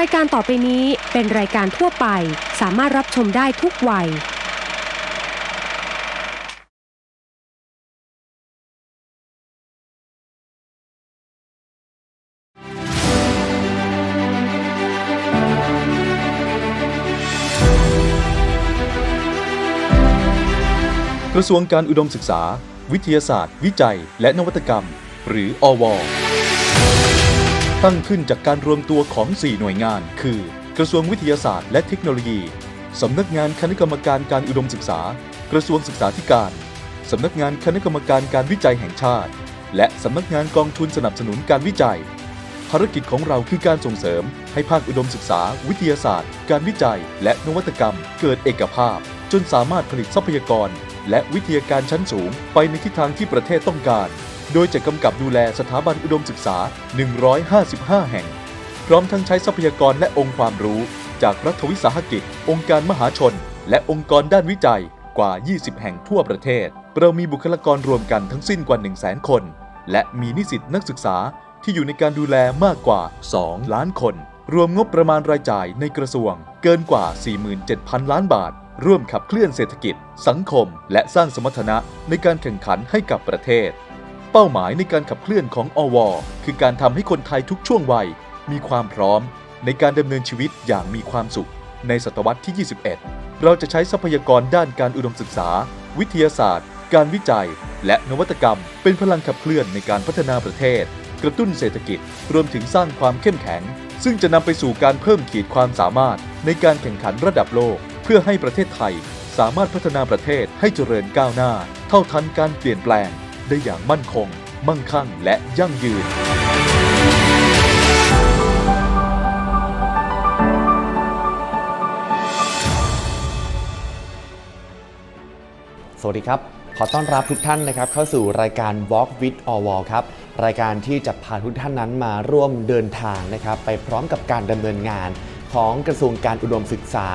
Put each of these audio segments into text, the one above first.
รายการต่อไปนี้เป็นรายการทั่วไป สามารถรับชมได้ทุกวัย กระทรวงการอุดมศึกษา วิทยาศาสตร์ วิจัย และนวัตกรรม หรืออว ตั้งขึ้นจากการรวมตัวของ 4 หน่วยงาน คือ กระทรวงวิทยาศาสตร์ และเทคโนโลยี สำนักงานคณะกรรมการการอุดมศึกษา กระทรวงศึกษาธิการ สำนักงานคณะกรรมการการวิจัยแห่งชาติ และสำนักงานกองทุนสนับสนุนการวิจัย ภารกิจของเราคือการส่งเสริม ให้ภาคอุดมศึกษา วิทยาศาสตร์ การวิจัย และนวัตกรรม เกิดเอกภาพ จนสามารถผลิตทรัพยากร และวิทยาการชั้นสูง ไปในทิศทางที่ประเทศต้องการ โดยจะกำกับดูแลสถาบันอุดมศึกษา 155 แห่ง พร้อมทั้งใช้ทรัพยากรและองค์ความรู้ จากรัฐวิสาหกิจ องค์การมหาชน และองค์กรด้านวิจัยกว่า 20 แห่งทั่วประเทศ เรามีบุคลากรรวมกันทั้งสิ้นกว่า 100,000 คน และมีนิสิตนักศึกษาที่อยู่ในการดูแลมากกว่า 2 ล้านคน รวมงบประมาณรายจ่ายในกระทรวง เกินกว่า 47,000 ล้านบาท ร่วมขับเคลื่อนเศรษฐกิจ สังคม และสร้างสมรรถนะในการแข่งขันให้กับประเทศ เป้าหมายในการขับเคลื่อนของอว คือการทำให้คนไทยทุกช่วงวัย มีความพร้อม ในการดำเนินชีวิตอย่างมีความสุข ในศตวรรษที่ 21 เราจะใช้ทรัพยากรด้านการอุดมศึกษา วิทยาศาสตร์ การวิจัย และนวัตกรรม เป็นพลังขับเคลื่อนในการพัฒนาประเทศ กระตุ้นเศรษฐกิจ รวมถึงสร้างความเข้มแข็ง ซึ่งจะนำไปสู่การเพิ่มขีดความสามารถ ในการแข่งขันระดับโลก เพื่อให้ประเทศไทย สามารถพัฒนาประเทศให้เจริญก้าวหน้า เท่าทันการเปลี่ยนแปลง ได้อย่างมั่นคง มั่งคั่งและยั่งยืน สวัสดีครับ ขอต้อนรับทุกท่านนะครับ เข้าสู่รายการ Walk with a Wall ครับ รายการที่จะพาทุกท่านนั้นมาร่วมเดินทางนะครับ ไปพร้อมกับการดำเนินงาน ของกระทรวงการอุดมศึกษา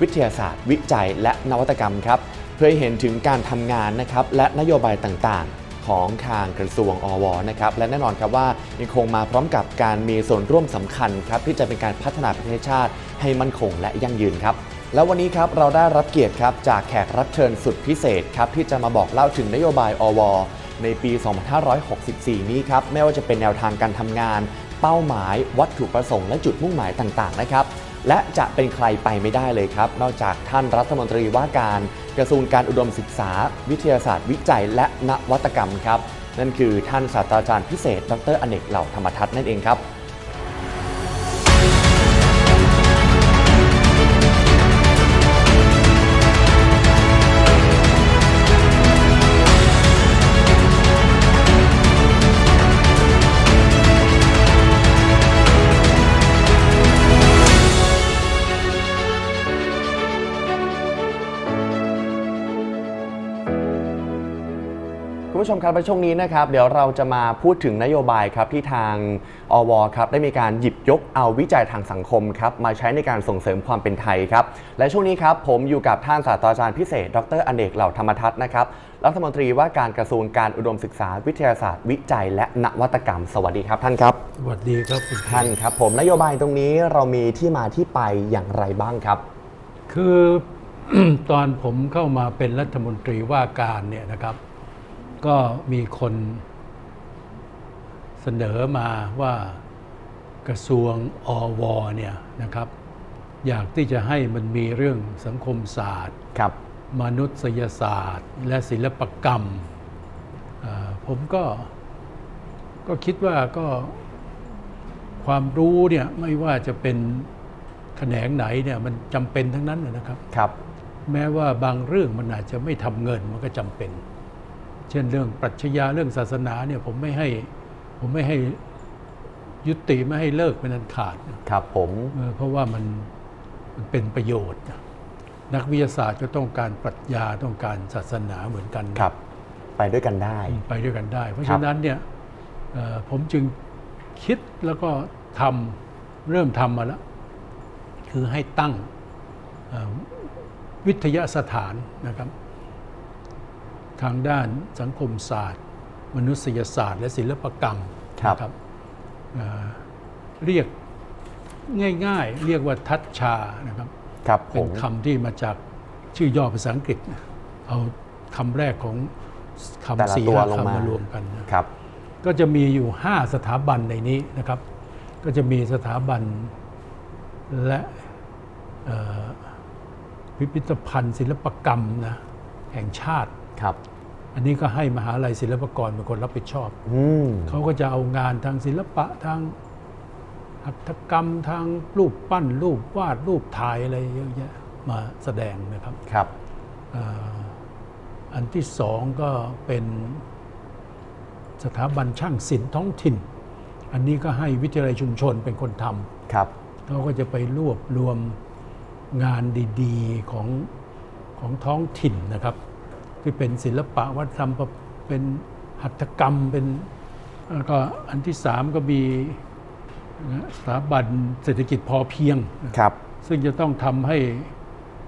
วิทยาศาสตร์ วิจัย และนวัตกรรมครับ เพื่อให้เห็นถึงการทำงานนะครับและนโยบายต่างๆ ของทางกระทรวงอวนะครับและแน่นอนครับว่ายังคงมาพร้อมกับการมีส่วนร่วมสำคัญครับที่จะเป็นการพัฒนาประเทศชาติให้มั่นคงและยั่งยืนครับแล้ววันนี้ครับเราได้รับเกียรติครับจากแขกรับเชิญสุดพิเศษครับที่จะมาบอกเล่าถึงนโยบายอวในปี 2564 นี้ครับไม่ว่าจะเป็นแนวทางการทำงาน เป้าหมายวัตถุประสงค์และจุดมุ่งหมายต่างๆนะครับ และจะเป็นใครไปไม่ได้เลยครับ นอกจากท่านรัฐมนตรีว่าการกระทรวงการอุดมศึกษา วิทยาศาสตร์ วิจัย และนวัตกรรมครับ นั่นคือท่านศาสตราจารย์พิเศษ ดรอเนกเหล่าธรรมทัศน์นั่นเองครับ คุณผู้ชมครับในช่วงนี้นะครับเดี๋ยวเราจะมาพูดถึงนโยบายครับที่ทางอวครับได้มีการหยิบยกเอาวิจัยทางสังคมครับมาใช้ในการส่งเสริมความเป็นไทยครับและช่วงนี้ครับผมอยู่กับท่านศาสตราจารย์พิเศษ ดรอเนกเหล่าธรรมทัศน์นะครับรัฐมนตรีว่าการกระทรวงการอุดมศึกษาวิทยาศาสตร์ วิจัย และนวัตกรรม สวัสดีครับท่านครับสวัสดีครับคุณท่านครับ ผมนโยบายตรงนี้เรามีที่มาที่ไปอย่างไรบ้างครับ คือตอนผมเข้ามาเป็นรัฐมนตรีว่าการเนี่ยนะครับ ก็มีคนเสนอมาว่ากระทรวงอวเนี่ยนะครับ อยากที่จะให้มันมีเรื่องสังคมศาสตร์ ครับ มนุษยศาสตร์ และศิลปกรรมเอ่อผมก็ก็คิดว่าก็ความรู้เนี่ยไม่ว่าจะเป็นแขนงไหนเนี่ยมันจำเป็นทั้งนั้นนะนะครับ ครับ แม้ว่าบางเรื่องมันอาจจะไม่ทำเงินมันก็จำเป็น เช่นเรื่องปรัชญาเรื่องศาสนาเนี่ยผมไม่ให้ผมไม่ให้ยุติไม่ให้เลิกเป็นอันขาดนะครับผมเออเพราะว่ามันมันเป็นประโยชน์นะนักวิทยาศาสตร์ก็ต้องการปรัชญาต้องการศาสนาเหมือนกันนะครับ ไปด้วยกันได้ไปด้วยกันได้ เพราะครับฉะนั้นเนี่ยเอ่อผมจึงคิดแล้วก็ทำเริ่มทำมาแล้ว คือให้ตั้งเอ่อวิทยาสถานนะครับ ทางด้านสังคมศาสตร์ มนุษยศาสตร์ และศิลปกรรมครับนะเอ่อเรียกง่ายๆ เรียกว่าทัชชานะครับครับผเป็นมคำที่มาจากชื่อย่อภาษาอังกฤษ เอาคำแรกของแต่คำละสี่ตัวห้าลงมาคำมารวมกันนะครับ ก็จะมีอยู่ 5 สถาบันในนี้นะครับ ก็จะมีสถาบันและเอ่อพิพิธภัณฑ์ศิลปกรรมนะแห่งชาติ ครับ อันนี้ก็ให้มหาลัยศิลปากรเป็นคนรับผิดชอบอืมเขาก็จะเอางานทางศิลปะทางหัตถกรรมทางรูปปั้นรูปวาดรูปถ่ายอะไรเยอะแยะมาแสดงนะครับ ครับเอ่ออันที่สองก็เป็นสถาบันช่างศิลป์ท้องถิ่น อันนี้ก็ให้วิทยาลัยชุมชนเป็นคนทครับำเขาก็จะไปรวบรวมงานดี ๆ ของของท้องถิ่นนะครับ ที่เป็นศิลปะวัฒนธรรมเป็นหัตถกรรมเป็นแล้วก็อันที่สามก็มีนะสถาบันเศรษฐกิจพอเพียงครับ ซึ่งจะต้องทำให้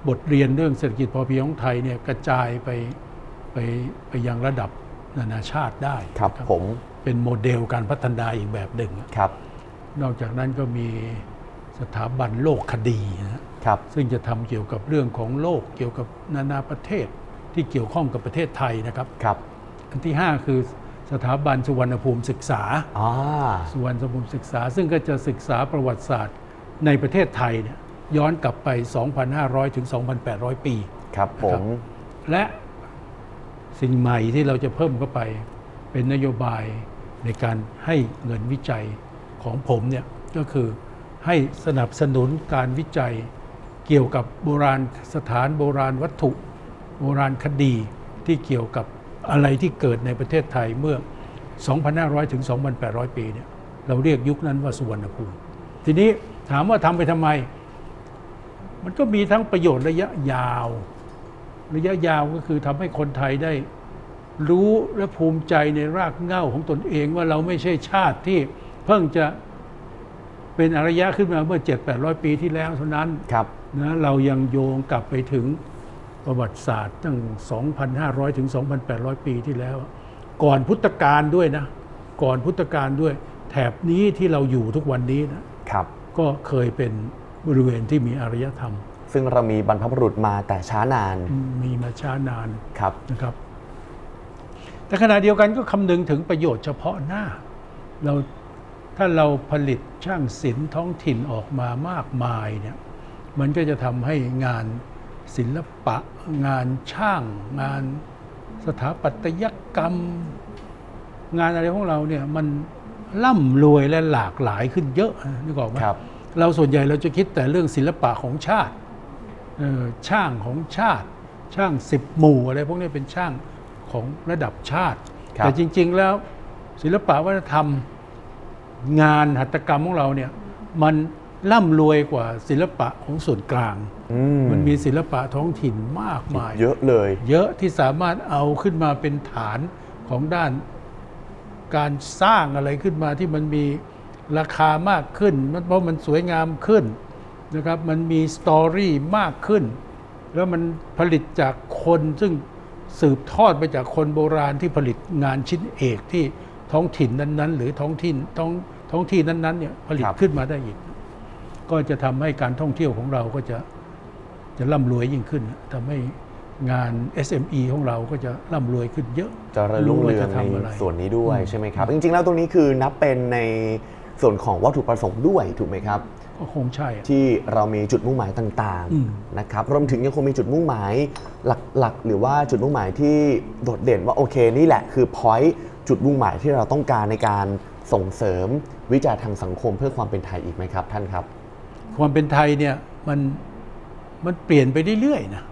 บทเรียนเรื่องเศรษฐกิจพอเพียงของไทยเนี่ยกระจายไปไปไปยังระดับนานาชาติได้ครับนะผมเป็นโมเดลการพัฒนาอีกแบบหนึ่งครับ นอกจากนั้นก็มีสถาบันโลกคดีนะครับซึ่งจะทำเกี่ยวกับเรื่องของโลกเกี่ยวกับนานาประเทศ ที่เกี่ยวข้องกับประเทศไทยนะครับครับอันที่ 5 คือสถาบันสุวรรณภูมิศึกษาอ่าสุวรรณภูมิศึกษา ซึ่งก็จะศึกษาประวัติศาสตร์ในประเทศไทยเนี่ยย้อนกลับไป 2,500 ถึง 2,800 ปี ครับผม และสิ่งใหม่ที่เราจะเพิ่มเข้าไป เป็นนโยบายในการให้เงินวิจัยของผมเนี่ยก็คือให้สนับสนุนการวิจัยเกี่ยวกับโบราณสถานโบราณวัตถุ โบราณคดีที่เกี่ยวกับอะไรที่เกิดในประเทศไทยเมื่อ 2,500 ถึง 2,800 ปีเนี่ยเราเรียกยุคนั้นว่าสุวรรณภูมิ ทีนี้ถามว่าทำไปทำไม มันก็มีทั้งประโยชน์ระยะยาว ระยะยาวก็คือทำให้คนไทยได้รู้และภูมิใจในรากเหง้าของตนเองว่าเราไม่ใช่ชาติที่เพิ่งจะเป็นอารยะขึ้นมาเมื่อ 7-800 ปีที่แล้วเท่านั้นครับนะเรายังโยงกลับไปถึง ประวัติศาสตร์ตั้ง 2,500 ถึง 2,800 ปีที่แล้ว ก่อนพุทธกาลด้วยนะ ก่อนพุทธกาลด้วย แถบนี้ที่เราอยู่ทุกวันนี้นะครับ ก็เคยเป็นบริเวณที่มีอารยธรรม ซึ่งเรามีบรรพบุรุษมาแต่ช้านาน มีมาช้านานครับนะครับ แต่ขณะเดียวกันก็คำนึงถึงประโยชน์เฉพาะหน้า เราถ้าเราผลิตช่างศิลป์ท้องถิ่นออกมามากมายเนี่ยมันก็จะทำให้งาน ศิลปะงานช่าง งานสถาปัตยกรรม งานอะไรของเราเนี่ยมันร่ำรวยและหลากหลายขึ้นเยอะนึกออกไหมครับเราส่วนใหญ่เราจะคิดแต่เรื่องศิลปะของชาติเอ่อช่างของชาติ ช่างสิบหมู่อะไรพวกนี้เป็นช่างของระดับชาติครับแต่จริง ๆ แล้วศิลปะวัฒนธรรมงานหัตถกรรมของเราเนี่ยมัน ร่ำรวยกว่าศิลปะของส่วนกลางอืมันมีศิลปะท้องถิ่นมากมาย เยอะเลย เยอะที่สามารถเอาขึ้นมาเป็นฐานของด้านการสร้างอะไรขึ้นมาที่มันมีราคามากขึ้นมันเพราะมันสวยงามขึ้นนะครับ มันมีสตอรี่มากขึ้น แล้วมันผลิตจากคนซึ่งสืบทอดไปจากคนโบราณที่ผลิตงานชิ้นเอกที่ท้องถิ่นนั้น ๆ หรือท้องถิ่นท้องท้องที่นั้นๆเนี่ยผลิตครับขึ้นมาได้อีก ก็จะทำให้การท่องเที่ยวของเราก็จะจะร่ำรวยยิ่งขึ้นทำให้งาน SME ของเราก็จะร่ำรวยขึ้นเยอะเจะรุ่งเรืองว่าจะในทำอะไรส่วนนี้ด้วยใช่ไหมครับ จริง ๆ แล้วตรงนี้คือนับเป็นในส่วนของวัตถุประสงค์ด้วยถูกไหมครับก็คงใช่อะที่เรามีจุดมุ่งหมายต่างอืมๆนะครับรวมถึงยังคงมีจุดมุ่งหมายหลักๆ หรือว่าจุดมุ่งหมายที่โดดเด่นว่าโอเคนี่แหละคือ point จุดมุ่งหมายที่เราต้องการในการส่งเสริมวิจัยทางสังคมเพื่อความเป็นไทยอีกไหมครับ ท่านครับ ความเป็นไทยเนี่ยมันมันเปลี่ยนไปเรื่อยๆนะ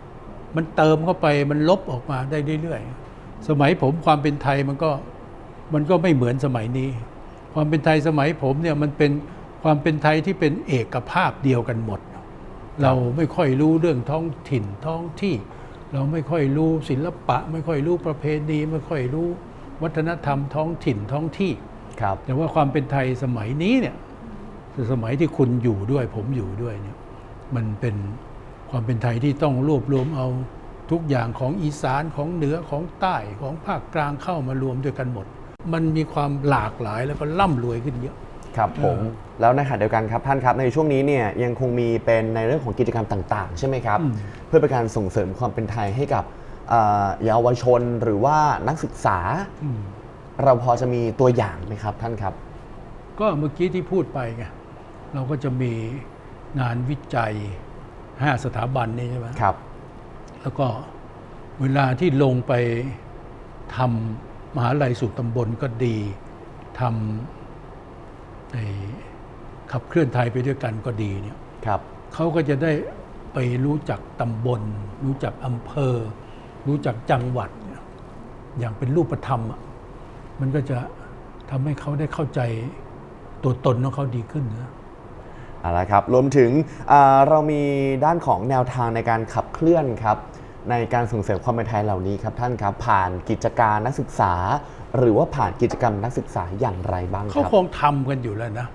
มันเติมเข้าไปมันลบออกมาได้เรื่อยๆสมัยผมความเป็นไทยมันก็มันก็ไม่เหมือนสมัยนี้ ความเป็นไทยสมัยผมเนี่ยมันเป็นความเป็นไทยที่เป็นเอกภาพเดียวกันหมด เราไม่ค่อยรู้เรื่องท้องถิ่นท้องที่ เราไม่ค่อยรู้ศิลปะ ไม่ค่อยรู้ประเพณีไม่ค่อยรู้วัฒนธรรมท้องถิ่นท้องที่ครับแต่ว่าความเป็นไทยสมัยนี้เนี่ย คือสมัยที่คุณอยู่ด้วย ผมอยู่ด้วยเนี่ยมันเป็นความเป็นไทยที่ต้องรวบรวมเอาทุกอย่างของอีสานของเหนือของใต้ของภาคกลางเข้ามารวมด้วยกันหมด มันมีความหลากหลายแล้วก็ร่ำรวยขึ้นเยอะครับผมแล้วในขณะเดียวกันครับท่านครับในช่วงนี้เนี่ยยังคงมีเป็นในเรื่องของกิจกรรมต่างๆ ใช่ไหมครับอืมเพื่อเป็นการส่งเสริมความเป็นไทยให้กับเอ่อเยาวชนหรือว่านักศึกษาอืมเราพอจะมีตัวอย่างไหมครับท่านครับ ก็เมื่อกี้ที่พูดไปไง เราก็จะมีงานวิจัย 5 สถาบันนี่ใช่ไหมครับ แล้วก็เวลาที่ลงไปทำมหาลัยสู่ตำบลก็ดีทำไอ้ขับเคลื่อนไทยไปด้วยกันก็ดีเนี่ยครับเขาก็จะได้ไปรู้จักตำบล รู้จักอำเภอ รู้จักจังหวัดเนี่ยอย่างเป็นรูปธรรมอะมันก็จะทำให้เขาได้เข้าใจตัวตนของเขาดีขึ้นนะ เอาละครับรวมถึงอ่าเรามีด้านของแนวทางในการขับเคลื่อนครับในการส่งเสริมความเป็นไทยเหล่านี้ครับท่านครับผ่านกิจการนักศึกษา หรือว่าผ่านกิจกรรมนักศึกษาอย่างไรบ้างคเขารับคงทำกันอยู่แล้วนะ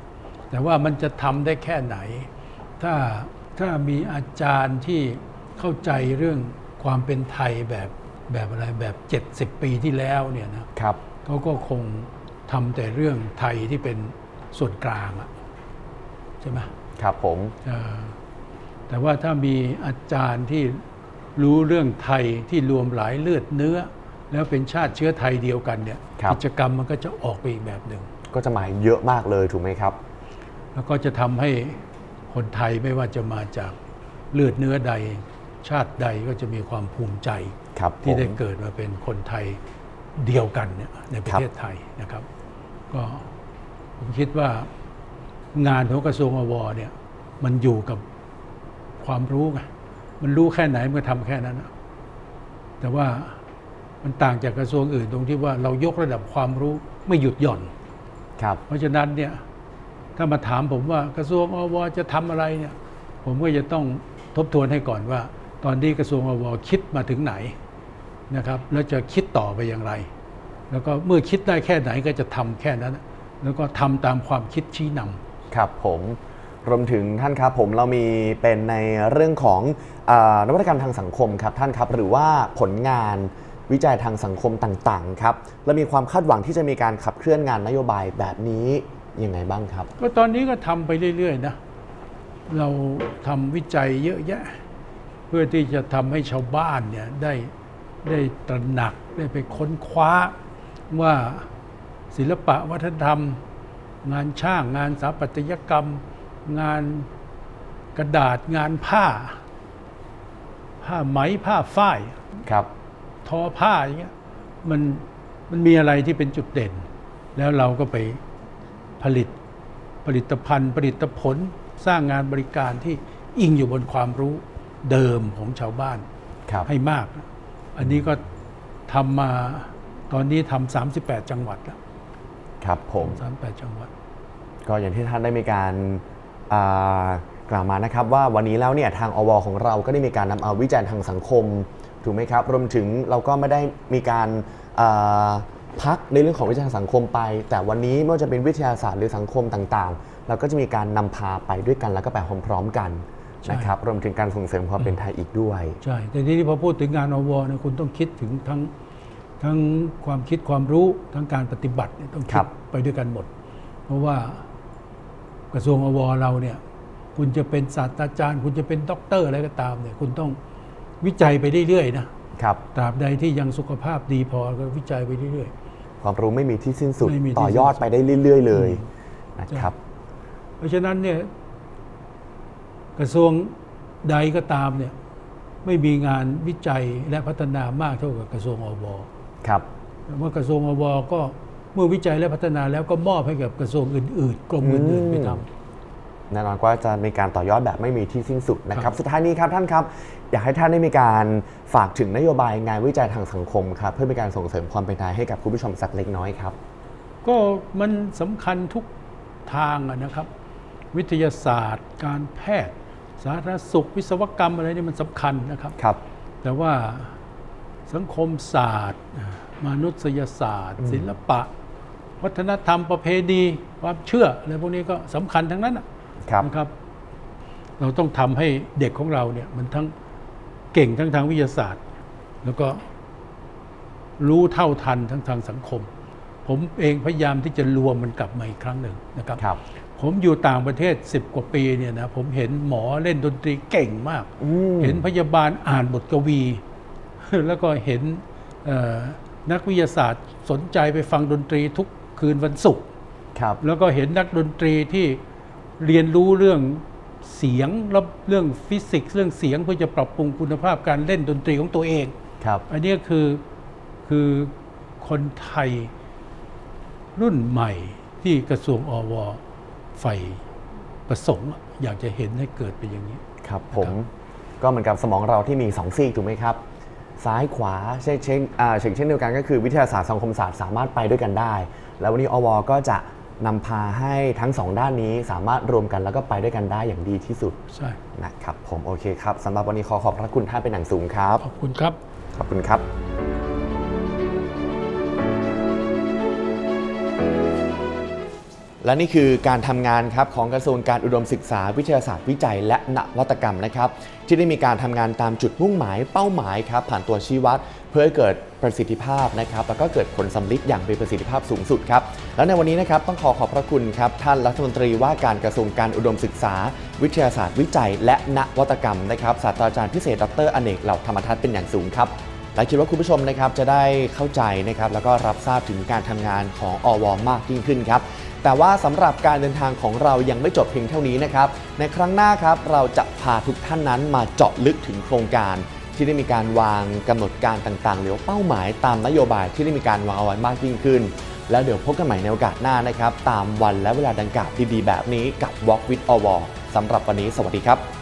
แต่ว่ามันจะทำได้แค่ไหน ถ้าถ้ามีอาจารย์ที่เข้าใจเรื่องความเป็นไทยแบบแบบอะไรแบบ 70 ปีที่แล้วเนี่ยนะครับเขาก็คงทำแต่เรื่องไทยที่เป็นส่วนกลางอะ ใช่ไหมครับผมเอ่อแต่ว่าถ้ามีอาจารย์ที่รู้เรื่องไทยที่รวมหลายเลือดเนื้อ แล้วเป็นชาติเชื้อไทยเดียวกันเนี่ยครับกิจกรรมมันก็จะออกไปอีกแบบหนึ่งก็จะหมายเยอะมากเลยถูกไหมครับ แล้วก็จะทำให้คนไทยไม่ว่าจะมาจากเลือดเนื้อใด ชาติใดก็จะมีความภูมิใจครับผที่มได้เกิดมาเป็นคนไทยเดียวกันเนี่ยในประครับเทศไทยนะครับ ก็ผมคิดว่า งานของกระทรวงอวเนี่ยมันอยู่กับความรู้ไงมันรู้แค่ไหนมันก็ทำแค่นั้นนะแต่ว่ามันต่างจากกระทรวงอื่นตรงที่ว่าเรายกระดับความรู้ไม่หยุดหย่อน ครับ เพราะฉะนั้นเนี่ยถ้ามาถามผมว่ากระทรวงอวจะทำอะไรเนี่ยผมก็จะต้องทบทวนให้ก่อนว่า ตอนนี้กระทรวงอวคิดมาถึงไหนนะครับแล้วจะคิดต่อไปอย่างไร แล้วก็เมื่อคิดได้แค่ไหนก็จะทำแค่นั้น แล้วก็ทำตามความคิดชี้นำ ครับผมรวมถึงท่านครับผมเรามีเป็นในเรื่องของอนวัตกรรมทางสังคมครับท่านครับหรือว่าผลงานวิจัยทางสังคมต่างๆครับและมีความคาดหวังที่จะมีการขับเคลื่อนงานนโยบายแบบนี้ยังไงบ้างครับ ก็ตอนนี้ก็ทำไปเรื่อยๆนะเราทำวิจัยเยอะแยะ เพื่อที่จะทำให้ชาวบ้านเนี่ยได้ได้ตระหนักได้ไปค้นคว้าว่าศิลปะวัฒนธรรม งานช่างงานสถาปัตยกรรม งานกระดาษงานผ้า ผ้าไหมผ้าฝ้ายครับทอผ้าอย่างเงี้ยมันมันมีอะไรที่เป็นจุดเด่น แล้วเราก็ไปผลิตผลิตภัณฑ์ ผลิตผลสร้างงานบริการที่อิงอยู่บนความรู้เดิมของชาวบ้านครับให้มาก อันนี้ก็ทำมาตอนนี้ทำ38 จังหวัดแล้ว ครับผม38จังหวัด ก็อย่างที่ท่านได้มีการอ่ากล่าวมานะครับว่าวันนี้แล้วเนี่ยทางอวของเราก็ได้มีการนำเอาวิจัยทางสังคมถูกไหมครับรวมถึงเราก็ไม่ได้มีการอ่าพักในเรื่องของวิจัยทางสังคมไป แต่วันนี้ไม่ว่าจะเป็นวิทยาศาสตร์หรือสังคมต่างๆ เราก็จะมีการนำพาไปด้วยกันแล้วก็ไปพร้อมๆกันใช่นะครับรวมถึงการส่งเสริมความเป็นไทยอีกด้วย ใช่แต่ทีนี้พอพูดถึงงานอวเนี่ยคุณต้องคิดถึงทั้ง ทั้งความคิดความรู้ทั้งการปฏิบัติเนี่ยต้องคคิรัดบไปด้วยกันหมด เพราะว่ากระทรวงอวเราเนี่ยคุณจะเป็นศาสตราจารย์ คุณจะเป็นด็อกเตอร์อะไรก็ตามเนี่ยคุณต้องวิจัยไปเรื่อยๆนะครับตราบใดที่ยังสุขภาพดีพอก็วิจัยไปเรื่อยความรู้ไม่มีที่สิ้นสุดไม่มีที่ต่อยอดสิ้นสุดไปได้เรื่อย ๆ เลยนะครับๆเพราะฉะนั้นเนี่ยกระทรวงใดก็ตามเนี่ยไม่มีงานวิจัยและพัฒนามากเท่ากับกระทรวงอว ครับเมื่อกระทรวงอวก็เมื่อวิจัยและพัฒนาแล้วก็มอบให้กับกระทรวงอื่น ๆ กรมอื่น ๆ ไปทแน่นอนว่าจะมีการต่อยอดแบบไม่มีที่สิ้นสุดนะคครัรับบสุดท้ายนี้ครับท่านครับ อยากให้ท่านได้มีการฝากถึงนโยบายงานวิจัยทางสังคมครับ เพื่อเป็นการส่งเสริมความเป็นไทยให้กับคุณผู้ชมสักเล็กน้อยครับำก็มันสำคัญทุกทางอะนะครับ วิทยาศาสตร์ การแพทย์ สาธารณสุขวิศวกรรมอะไรนี่มันสำคัญนะครับครับ แต่ว่า สังคมศาสตร์ มนุษยศาสตร์ ศิลปะ วัฒนธรรมประเพณีความเชื่ออะไรพวกนี้ก็สำคัญทั้งนั้นอะครับนะครับ เราต้องทำให้เด็กของเราเนี่ยมันทั้งเก่งทั้งทางวิทยาศาสตร์ แล้วก็รู้เท่าทันทั้งทางสังคม ผมเองพยายามที่จะรวมมันกลับมาอีกครั้งหนึ่งนะครับครับผมอยู่ต่างประเทศ 10 กว่าปีเนี่ยนะผมเห็นหมอเล่นดนตรีเก่งมากอืมเห็นพยาบาลอ่านบทกวี แล้วก็เห็นเอ่อนักวิทยาศาสตร์สนใจไปฟังดนตรีทุกคืนวันศุกร์ครับแล้วก็เห็นนักดนตรีที่เรียนรู้เรื่องเสียงแล้วเรื่องฟิสิกส์เรื่องเสียงเพื่อจะปรับปรุงคุณภาพการเล่นดนตรีของตัวเองครับอันเนี้ยคือคือคนไทยรุ่นใหม่ที่กระทรวงอวใฝ่ประสงค์ อยากจะเห็นให้เกิดเป็นอย่างนี้ ครับผมก็เหมือนกับสมองเราที่มี2ซีกถูกไหมครับ ซ้ายขวาเช่นเช่นอ่าเช่นเช่นเดียวกันก็คือวิทยาศาสตร์สังคมศาสตร์สามารถไปด้วยกันได้ แล้ววันนี้อวก็จะนำพาให้ทั้งสองด้านนี้สามารถรวมกันแล้วก็ไปด้วยกันได้อย่างดีที่สุดใช่นะครับผมโอเคครับสำหรับวันนี้ขอขอบพระคุณท่านเป็นอย่างสูงครับ ขอบคุณครับ ขอบคุณครับ และนี่คือการทำงานครับของกระทรวงการอุดมศึกษา วิทยาศาสตร์วิจัย และนวัตกรรมนะครับ ที่ได้มีการทำงานตามจุดมุ่งหมายเป้าหมายครับ ผ่านตัวชี้วัด เพื่อให้เกิดประสิทธิภาพนะครับแล้วก็เกิดผลสำลิดอย่างมีประสิทธิภาพสูงสุดครับแล้วในวันนี้นะครับต้องขอขอบพระคุณครับท่านรัฐมนตรีว่าการกระทรวงการอุดมศึกษา วิทยาศาสตร์วิจัย และนวัตกรรมนะครับศาสตราจารย์พิเศษดรอเนกเหล่าธรรมทัศน์เป็นอย่างสูงครับและคิดว่าคุณผู้ชมนะครับจะได้เข้าใจนะครับแล้วก็รับทราบถึงการทำงานของอวมากยิ่งขึ้นครับ แต่ว่าสำหรับการเดินทางของเรายังไม่จบเพียงเท่านี้นะครับ ในครั้งหน้าครับเราจะพาทุกท่านนั้นมาเจาะลึกถึงโครงการ ที่ได้มีการวางกำหนดการต่างๆ หรือว่าเป้าหมายตามนโยบายที่ได้มีการวางเอาไว้มากยิ่งขึ้น แล้วเดี๋ยวพบกันใหม่ในโอกาสหน้านะครับ ตามวันและเวลาดังกล่าวดีๆแบบนี้กับ Walk with a w สำหรับวันนี้สวัสดีครับ